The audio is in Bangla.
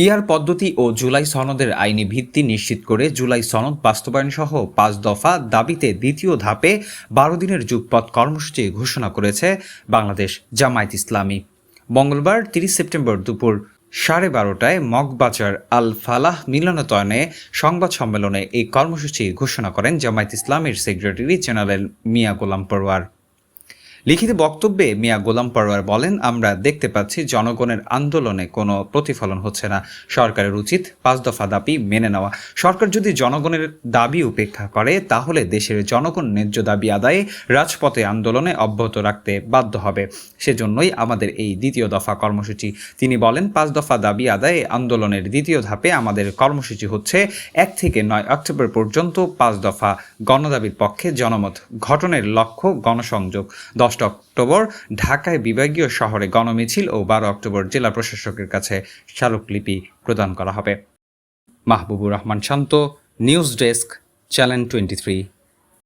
পিআর পদ্ধতি ও জুলাই সনদের আইনি ভিত্তি নিশ্চিত করে জুলাই সনদ বাস্তবায়ন সহ পাঁচ দফা দাবিতে দ্বিতীয় ধাপে বারো দিনের যুগপথ কর্মসূচি ঘোষণা করেছে বাংলাদেশ জামায়াত ইসলামী। মঙ্গলবার তিরিশ সেপ্টেম্বর দুপুর সাড়ে বারোটায় মগবাজার আল ফালাহ মিলনায়তনে সংবাদ সম্মেলনে এই কর্মসূচি ঘোষণা করেন জামায়াত ইসলামের সেক্রেটারি জেনারেল মিয়া গোলাম পরওয়ার লিখিত বক্তব্যে মিয়া গোলাম পারোয়ার বলেন, আমরা দেখতে পাচ্ছি জনগণের আন্দোলনে কোনো প্রতিফলন হচ্ছে না। সরকারের উচিত পাঁচ দফা দাবি মেনে নেওয়া। সরকার যদি জনগণের দাবি উপেক্ষা করে, তাহলে দেশের জনগণ ন্যায্য দাবি আদায়ে রাজপথে আন্দোলনে অব্যাহত রাখতে বাধ্য হবে। সেজন্যই আমাদের এই দ্বিতীয় দফা কর্মসূচি। তিনি বলেন, পাঁচ দফা দাবি আদায়ে আন্দোলনের দ্বিতীয় ধাপে আমাদের কর্মসূচি হচ্ছে এক থেকে নয় অক্টোবর পর্যন্ত পাঁচ দফা গণদাবির পক্ষে জনমত গঠনের লক্ষ্য গণসংযোগ। দশটা অক্টোবর ঢাকায় বিভাগীয় শহরে গণমিছিল ও বারো অক্টোবর জেলা প্রশাসকের কাছে স্মারকলিপি প্রদান করা হবে। Mahbubur Rahman Shanto, news desk, channel twenty